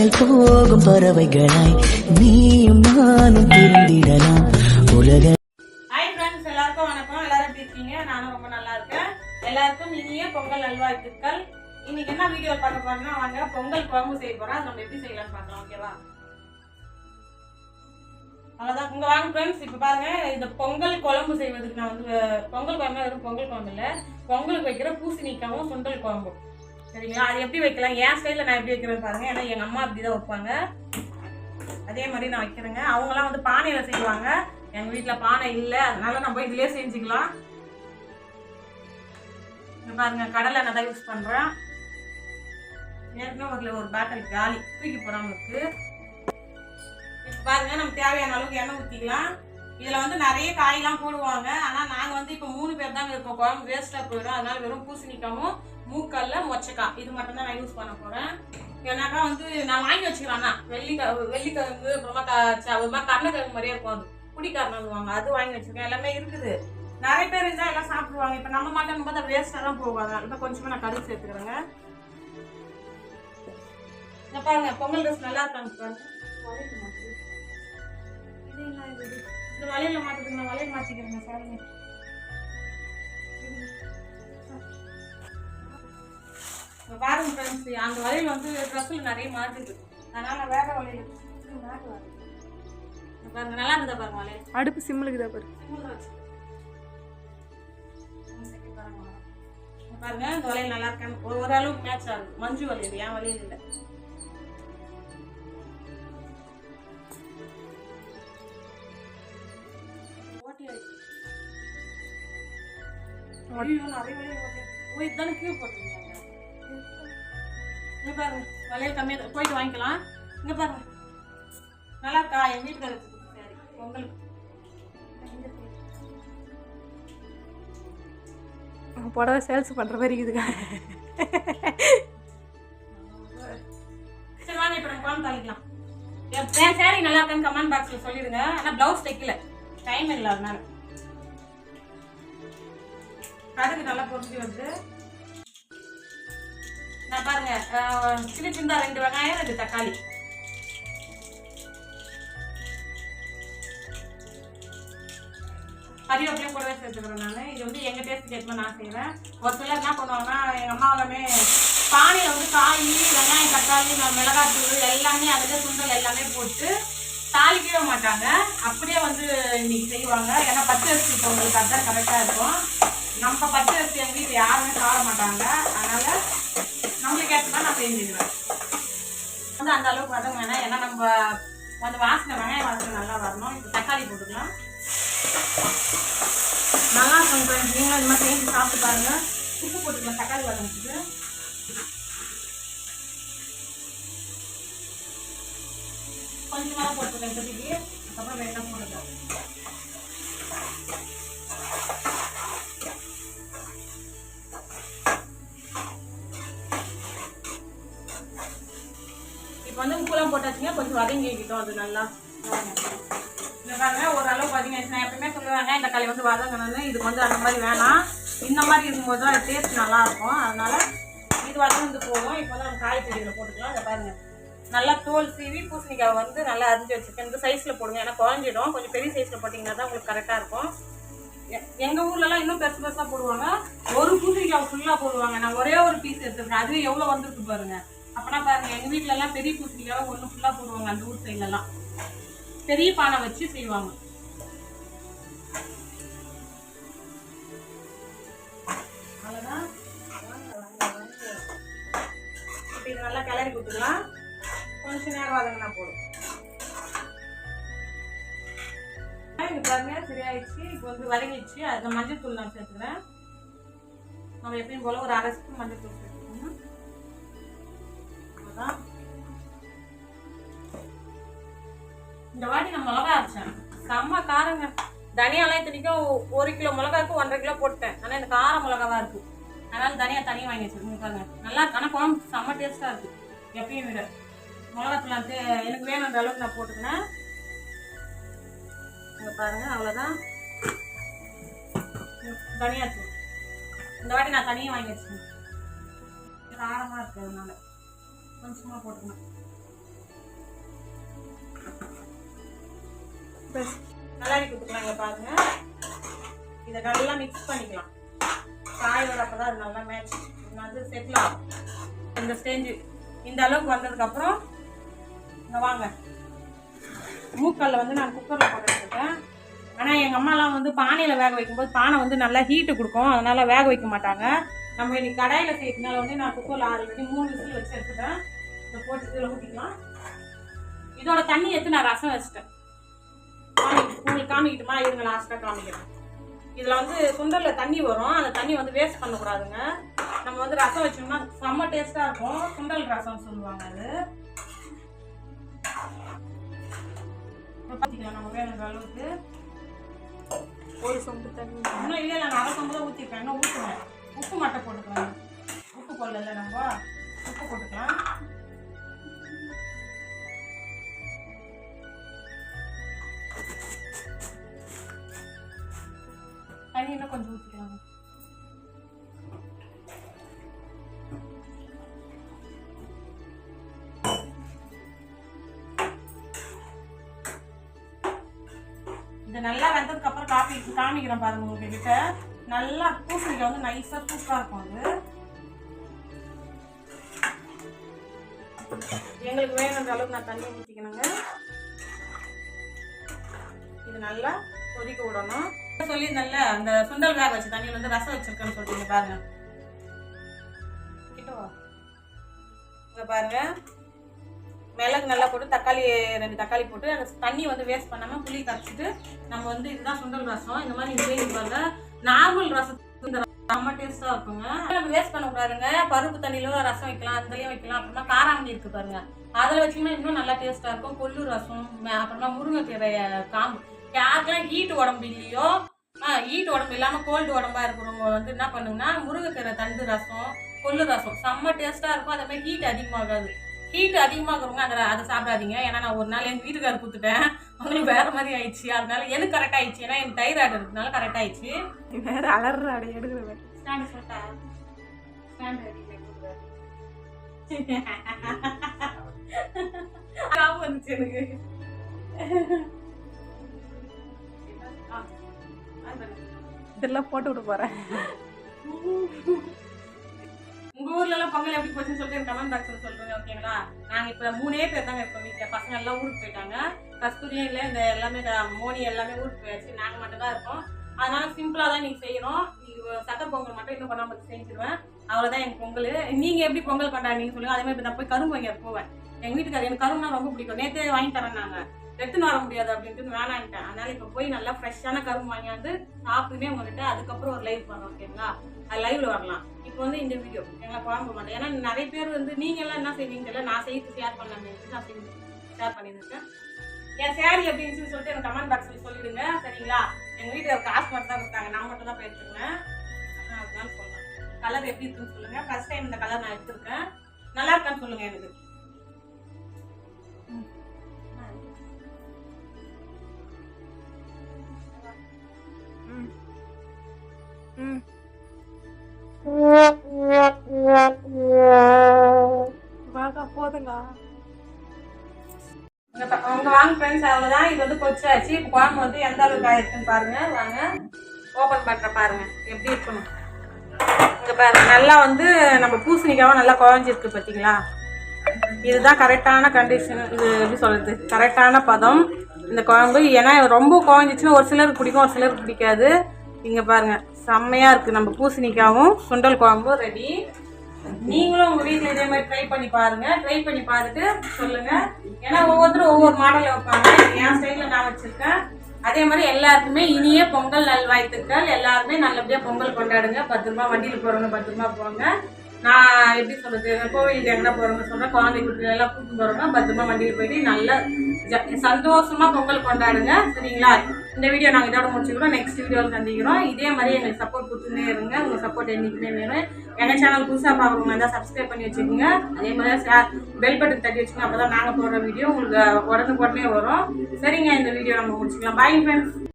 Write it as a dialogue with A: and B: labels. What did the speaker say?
A: விண்ணில் போகும் பறவைகளாய் நீயும் நானும் பிரிந்திடலாம். உலக
B: ஹாய் ஃப்ரெண்ட்ஸ் எல்லாருக்கும் வணக்கம். எல்லாரும் எப்படி இருக்கீங்க? நானும் ரொம்ப நல்லா இருக்கேன். எல்லாருக்கும் இனிய பொங்கல் நல்வாழ்த்துக்கள். இன்னைக்கு என்ன வீடியோ பார்க்க போறோம்னா வாங்க பொங்கல் குழம்பு செய்ய போறோம். நம்ம எப்படி செய்யலாம் பார்க்கலாம். ஓகேவா அவ்வளோதான் இங்க வாங்க ஃப்ரெண்ட்ஸ் இப்போ பாருங்க இந்த பொங்கல் குழம்பு செய்வதற்கு நான் வந்து பொங்கல் குழம்பு வெறும் பொங்கல் குழம்பு இல்லை. பொங்கலுக்கு வைக்கிற பூசணிக்காவும் சுண்டல் குழம்பும். சரிங்களா? அது எப்படி வைக்கலாம்? என் ஸ்டைலில் நான் எப்படி வைக்கிறேன் பாருங்க. ஏன்னா எங்கள் அம்மா அப்படி தான் வைப்பாங்க. அதே மாதிரி நான் வைக்கிறேங்க. அவங்களாம் வந்து பானையில் செய்வாங்க. எங்கள் வீட்டில் பானை இல்லை. அதனால நம்ம இதிலே செஞ்சுக்கலாம். இங்க பாருங்க கடலை நான் தான் யூஸ் பண்ணுறேன் ஏற்கனவே ஒரு ஒரு பேட்டரி காலி தூக்கி போடாமல் இருக்கு. இப்போ பாருங்க நம்ம தேவையான அளவுக்கு எண்ணெய் ஊற்றிக்கலாம் இதில் வந்து நிறைய காயெல்லாம் போடுவாங்க. ஆனால் நாங்கள் வந்து இப்போ மூணு பேர் தான் இருப்போம் குழம்பு வேஸ்ட்டாக போயிடும். அதனால வெறும் பூசணிக்காவும் மூக்கல்ல மொச்சக்காய் இது மட்டும்தான் நான் யூஸ் பண்ண போகிறேன் ஏன்னாக்கா வந்து நான் வாங்கி வச்சுக்கிறேன்னா வெள்ளிக்க வெள்ளிக்கிழங்கு அப்புறமா க ச- ஒரு மாதிரி கருணக்கிழங்கு மாதிரியே இருக்கும் அது. குடிக்காரணுவாங்க அது வாங்கி வச்சுருக்கேன். எல்லாமே இருக்குது. நிறைய பேர் இருந்தால் எல்லாம் சாப்பிடுவாங்க. இப்போ நம்ம மட்டும் போது வேஸ்ட்டாக தான் போவாங்க இப்போ கொஞ்சமாக நான் கருது சேர்த்துக்கிறேங்க. இங்க பாருங்க பொங்கல் ட்ரெஸ் நல்லா இருக்காங்க பாருங்க. இந்த வளையல மாட்டுதுங்க வளையல் மாத்திக்கிறேங்க சாரிங்க. பாருங்க ஃப்ரெண்ட்ஸ் அந்த வளையல் வந்து ட்ரெஸ்ஸில் நிறைய மாட்டுது. அதனால வேற வளையல் மாட்டுவாங்க பாருங்க நல்லா இருந்தா பாருங்க வளையல்?
C: அடுப்பு சிம்முலுக்கு தான்
B: பாருங்க. பாருங்க இந்த வளையல் நல்லா இருக்கான்னு. ஓரளவுக்கு மேட்ச் ஆகுது. மஞ்சு வளையல் ஏன் வளையல் இல்லை. பாருங்க வளையல் கம்மியாக. போயிட்டு வாங்கிக்கலாம். இங்க பாருங்க நல்லா இருக்கா? என் வீட்டுக்காரருக்கு சரி பொங்கலுக்கு.
C: புடவை சேல்ஸ் பண்ணுற மாதிரி இருக்குதுங்க
B: சரி வாங்க இப்போ நம்ம குழம்பு தாளிக்கலாம். என் சேரீ நல்லா இருக்கான்னு கமெண்ட் பாக்ஸில் சொல்லிடுங்க. ஆனால் ப்ளவுஸ் தைக்கல. டைம் இல்லை அதனால கடுகு நல்லா பொறிஞ்சு வந்து நான் பாருங்க அஹ், சின்ன ரெண்டு வெங்காயம் ரெண்டு தக்காளி. கறிவேப்பிலையும் கூடவே சேர்த்துக்கிறேன் நான். இது வந்து எங்கள் டேஸ்ட்டுக்கு ஏற்ற நான் செய்கிறேன் ஒரு சிலர் என்ன பண்ணுவாங்கன்னா எங்கள் அம்மா எல்லாமே பானையில் வந்து காய் வெங்காயம் தக்காளி மிளகாத்தூள் எல்லாமே அதில் சுண்டல் எல்லாமே போட்டு தாளிக்கவே மாட்டாங்க. அப்படியே வந்து இன்னைக்கு செய்வாங்க. ஏன்னா பச்சை அரிசி இப்போ உங்களுக்கு அதுதான் கரெக்டாக இருக்கும். நம்ம பச்சை அரிசி எங்கள் வீட்டில் யாருமே சாப்பிட மாட்டாங்க. அதனால் நம்மளுக்கு ஏற்ற தான் நான் செஞ்சுக்கிறேன் வந்து அந்த அளவுக்கு வதங்க வேணாம். ஏன்னா நம்ம கொஞ்சம் வாசனை வெங்காயம் வாசனை நல்லா வரணும். இப்போ தக்காளி போட்டுக்கலாம். நல்லா இருக்கும். நீங்களும் இந்த மாதிரி செஞ்சு சாப்பிட்டு பாருங்கள் உப்பு போட்டுக்கலாம். தக்காளி வதங்கிட்டு கொஞ்சமாக போட்டுக்கலாம் இப்போதைக்கு. அதுக்கப்புறம் வேணா போட்டுக்கலாம் இப்போ வந்து உப்புலாம் போட்டாச்சுங்க கொஞ்சம் வதங்கிக்கிட்டோம் அது நல்லா. இந்த பாருங்க ஓரளவு வதங்கிடுச்சு நான் எப்பவுமே சொல்லுவாங்க இந்த களி வந்து வதங்கணும்னு. இது வந்து அந்த மாதிரி வேணாம். இந்த மாதிரி இருக்கும்போது தான் டேஸ்ட் நல்லா இருக்கும். அதனால இது வதங்கிட்டு போதும். இப்போ வந்து நம்ம காய்கறிகளை போட்டுக்கலாம். இதை பாருங்க. நல்லா தோல் சீவி பூசணிக்காய் வந்து நல்லா அரிஞ்சு வச்சுருக்கேன். இந்த சைஸில் போடுங்க. ஏன்னா குழஞ்சிடும். கொஞ்சம் பெரிய சைஸில் போட்டிங்கன்னா தான் உங்களுக்கு கரெக்டாக இருக்கும். எ- எங்கள் ஊர்லலாம் இன்னும் பெருசு பெருசாக போடுவாங்க. ஒரு பூசணிக்காய் ஃபுல்லாக போடுவாங்க. நான் ஒரே ஒரு பீஸ் எடுத்துருக்கேன். அதுவே எவ்வளோ வந்திருக்கு பாருங்க. அப்போனா பாருங்கள் எங்கள் வீட்டிலலாம் பெரிய பூசணிக்காய் ஒன்று ஃபுல்லாக போடுவாங்க அந்த ஊர் சைட்லலாம் பெரிய பானை வச்சு செய்வாங்க. கொஞ்ச நேரம் வதங்கினா போதும் இங்கே பாருங்க சரியாயிடுச்சு. இப்போ வந்து வதங்கிடுச்சு. அதில் மஞ்சள் தூள் நான் சேர்த்துக்கிறேன். நம்ம எப்பயும் போல் ஒரு அரை ஸ்பூன் மஞ்சள் தூள் சேர்த்துக்கணும். அவ்வளவுதான். இந்த வாட்டி நான் மிளகா அரைச்சேன். செம்ம காரங்க. தனியாலாம் இத்தனைக்கும் ஒரு கிலோ மிளகாக்கு ஒன்றரை கிலோ போட்டேன். ஆனால் இந்த கார மிளகாவாக இருக்கு. அதனால் தனியாக தனியாக வாங்கி வச்சுருக்கோம் பாருங்க. நல்லா இருக்கு ஆனால் குழம்பு செம்ம டேஸ்ட்டாக இருக்குது எப்பயும் விட. மிளகாத்தூள் தே எனக்கு வேணுன்ற அளவுக்கு நான் போட்டுக்கினேன் இங்கே பாருங்கள் அவ்வளோதான் தனியாத்தூள் இந்த வாட்டி நான் தனியாக வாங்கி வச்சுக்கேன் காரமாக இருக்குது அதனால. கொஞ்சமாக போட்டுக்கணும். கலரி கொடுத்துக்கலாங்க பாருங்க. இதை நல்லா மிக்ஸ் பண்ணிக்கலாம். காயோட அப்போ தான் அது நல்லா மேட்ச் வந்து செட்டில் ஆகும். இந்த ஸ்டேஞ்சு இந்த அளவுக்கு வந்ததுக்கப்புறம் வாங்க. மூக்கல்ல வந்து நான் குக்கரில் போட்டு வச்சுருக்கேன் ஆனால் எங்கள் அம்மாலாம் வந்து பானையில் வேக வைக்கும்போது பானை வந்து நல்லா ஹீட்டு கொடுக்கும். அதனால் வேக வைக்க மாட்டாங்க. நம்ம இன்னைக்கு கடாயில் செய்யறதுனால வந்து நான் குக்கரில் ஆல்ரெடி மூணு விசில் வச்சு எடுத்துட்டேன். இதை போட்டு இதில் ஊற்றிக்கலாம் இதோட தண்ணி எடுத்து நான் ரசம் வச்சுட்டேன். காமி- உங்களுக்கு காமிக்கிட்டுமா? இருங்க லாஸ்ட்டாக காமிக்கிறேன் இதில் வந்து சுண்டலில் தண்ணி வரும். அந்த தண்ணி வந்து வேஸ்ட் பண்ணக்கூடாதுங்க. நம்ம வந்து ரசம் வச்சோம்னா செம்ம டேஸ்ட்டாக இருக்கும். சுண்டல் ரசம் சொல்லுவாங்க அது. பார்த்திக்கலாம் நம்ம வேணுங்கிற அளவுக்கு.
C: ஒரு சொம்பு தண்ணி.
B: இன்னும் இல்லை நான் அரை சொம்பு தான் ஊற்றிருக்கேன் இன்னும் ஊற்றுவேன் உப்பு மட்டும் போட்டுக்கலாம். உப்பு போடல நம்ம? உப்பு போட்டுக்கலாம். இது நல்லா வெந்ததுக்கு அப்புறம் காப்பி காமிக்கிறேன் பாருங்க உங்ககிட்ட. நல்லா பூசணிக்காய் வந்து நைஸா சூப்பரா இருக்கும் அது. எங்களுக்கு வேணுன்ற அளவுக்கு நான் தண்ணி ஊற்றிக்கணுங்க இது நல்லா கொதிக்க விடணும். சொல்லியிருந்தேன்ல அந்த சுண்டல் வேக வச்ச தண்ணியில் வந்து ரசம் வச்சிருக்கேன்னு சொல்லிட்டு பாருங்க. கிட்டவா இங்க பாருங்க. மிளகு நல்லா போட்டு தக்காளி ரெண்டு தக்காளி போட்டு அந்த தண்ணி வந்து வேஸ்ட் பண்ணாம புளி கரைச்சிட்டு நம்ம வந்து இதுதான் சுண்டல் ரசம். இந்த மாதிரி நீங்க செய்து பாருங்க நார்மல் ரசம் இந்த செம்ம டேஸ்டா இருக்குங்க. நம்ம வேஸ்ட் பண்ணக்கூடாதுங்க பருப்பு தண்ணியில ரசம் வைக்கலாம் அதுலேயும் வைக்கலாம். அப்புறமா காராமணி இருக்கு பாருங்க. அதுல வச்சீங்கன்னா இன்னும் நல்லா டேஸ்டா இருக்கும். கொள்ளு ரசம் அப்புறமா முருங்கைக்கீரை காம்பு. யாருக்கெல்லாம் ஹீட் உடம்பு இல்லையோ ஹீட் உடம்பு இல்லாம கோல்டு உடம்பா இருக்கிறவங்க வந்து என்ன பண்ணுங்கன்னா முருங்கைக்கீரை தண்டு ரசம் கொள்ளு ரசம் செம்ம டேஸ்ட்டாக இருக்கும். அதே மாதிரி ஹீட் அதிகமாகாது. ஹீட் அதிகமாகிறவங்க அதை அதை சாப்பிடாதீங்க. ஏன்னா நான் ஒரு நாள் எங்கள் வீட்டுக்காரர் கொடுத்துட்டேன் அவங்களுக்கு வேற மாதிரி ஆயிடுச்சு. அதனால எனக்கு கரெக்ட் ஆயிடுச்சு. ஏன்னா எனக்கு தைராய்டு இருக்கிறதுனால கரெக்ட் ஆயிடுச்சு.
C: வேற அலற அடை எடுக்கிறவன்
B: ஸ்டாண்ட் சொல்லிட்டா ஸ்டாண்ட் வந்துச்சு எனக்கு.
C: இதெல்லாம் போட்டு விட போறேன்.
B: பொங்கல் எப்படி போச்சுன்னு சொல்லிட்டு கமெண்ட் பாக்ஸ்ல சொல்றேன் ஓகேங்களா நாங்க இப்ப மூணே பேர் தாங்க இருக்கோம் வீட்டுல பசங்க எல்லாம் ஊருக்கு போயிட்டாங்க. கஸ்தூரியும் இல்ல இந்த எல்லாமே மோனி எல்லாமே ஊருக்கு போயாச்சு. நாங்க மட்டும் தான் இருக்கோம். அதனால சிம்பிளா தான் நீங்க செய்யணும் சட்ட பொங்கல் மட்டும் இன்னும் பண்ணாம செஞ்சிருவேன். அவ்வளவுதான் என் பொங்கல். நீங்க எப்படி பொங்கல் கொண்டாடுறீங்கன்னு சொல்லுங்க. அதே மாதிரி நான் போய் கரும்பு வாங்க போவேன். எங்க வீட்டுக்காரர் எனக்கு கரும்புனா ரொம்ப பிடிக்கும். நேத்தே வாங்கி தரேன் நாங்க. எடுத்துன்னு வர முடியாது அப்படின்ட்டு வேணான்ட்டேன். அதனால இப்ப போய் நல்லா ஃப்ரெஷ்ஷான கரும்பு வாங்கியாந்து சாப்பிட்டுமே உங்கள்கிட்ட அதுக்கப்புறம் ஒரு லைவ் பண்ணோம் ஓகேங்களா அது லைவ்ல வரலாம். இப்போ வந்து இந்த வீடியோ எங்களை குழம்ப மாட்டேன் ஏன்னா நிறைய பேர் வந்து நீங்கள்லாம் என்ன செய்வீங்க தெரியல. நான் செய்து ஷேர் பண்ணலாமே நான் செய்து ஷேர் பண்ணியிருக்கேன். என் சேரீ எப்படி சொல்லிட்டு எனக்கு கமெண்ட் பாக்ஸில் சொல்லிடுங்க. சரிங்களா? எங்கள் வீட்டில் காசு மட்டும் தான் கொடுத்தாங்க. நான் மட்டும் தான் போய் எடுத்துருக்கேன் அஹ் அதனால சொல்லலாம் கலர் எப்படி இருக்குன்னு சொல்லுங்கள் ஃபர்ஸ்ட் டைம் இந்த கலர் நான் எடுத்திருக்கேன். நல்லா இருக்கான்னு சொல்லுங்கள் எனக்கு.
C: ம்.
B: அவ்வளவுதான் இப்போ குழம்பு வந்து எந்த அளவுக்கு ஆயிருக்குன்னு பாருங்க. வாங்க. ஓப்பன் பண்ணுற பாருங்க. எப்படி இருக்கணும் இங்கே பாருங்க. நல்லா வந்து நம்ம பூசணிக்காவும் நல்லா குழஞ்சிருக்கு பார்த்தீங்களா இதுதான் கரெக்டான கண்டிஷன் இது எப்படி சொல்கிறது கரெக்டான பதம். இந்த குழம்பு. ஏன்னா ரொம்ப குழஞ்சிச்சுன்னா ஒரு சிலருக்கு பிடிக்கும் ஒரு சிலருக்கு பிடிக்காது. இங்கே பாருங்க. செம்மையாக இருக்குது நம்ம பூசணிக்காவும் சுண்டல் குழம்பும் ரெடி நீங்களும் உங்க வீட்டுல இதே மாதிரி ட்ரை பண்ணி பாருங்க. ட்ரை பண்ணி பார்த்துட்டு சொல்லுங்க. ஏன்னா ஒவ்வொருத்தரும் ஒவ்வொரு மாடல்ல வைப்பாங்க. என் ஸ்டைல்ல நான் வச்சிருக்கேன். அதே மாதிரி எல்லாருக்குமே இனிய பொங்கல் நல்வாய்த்துக்கள் எல்லாருமே நல்லபடியா பொங்கல் கொண்டாடுங்க. பத்திரமா வண்டியில போறவங்க பத்திரமா போங்க. நான் எப்படி சொல்றது? கோவிலுக்கு எங்கன்னா போறவங்க சொல்றேன் குழந்தை குட்டிகள் எல்லாம் கூப்பிட்டு போறவங்க பத்திரமா வண்டியில போயிட்டு நல்ல சந்தோஷமா பொங்கல் கொண்டாடுங்க. சரிங்களா? இந்த வீடியோ நாங்கள் இதோட முடிச்சுக்கிறோம். நெக்ஸ்ட் வீடியோவில் சந்திக்கிறோம். இதே மாதிரி எங்களுக்கு சப்போர்ட் கொடுத்துட்டே இருங்க. உங்கள் சப்போர்ட் என்றைக்குமே வேணும் எங்கள் சேனல் புதுசாக பார்க்குறவங்க இருந்தால் சப்ஸ்கிரைப் பண்ணி வச்சுக்கோங்க. அதே மாதிரி பெல் பட்டன் தட்டி வச்சுக்கோங்க. அப்போ தான் நாங்கள் போடுற வீடியோ உங்களுக்கு உடனுக்குடனே வரும். சரிங்க இந்த வீடியோ நம்ம முடிச்சுக்கலாம். Bye friends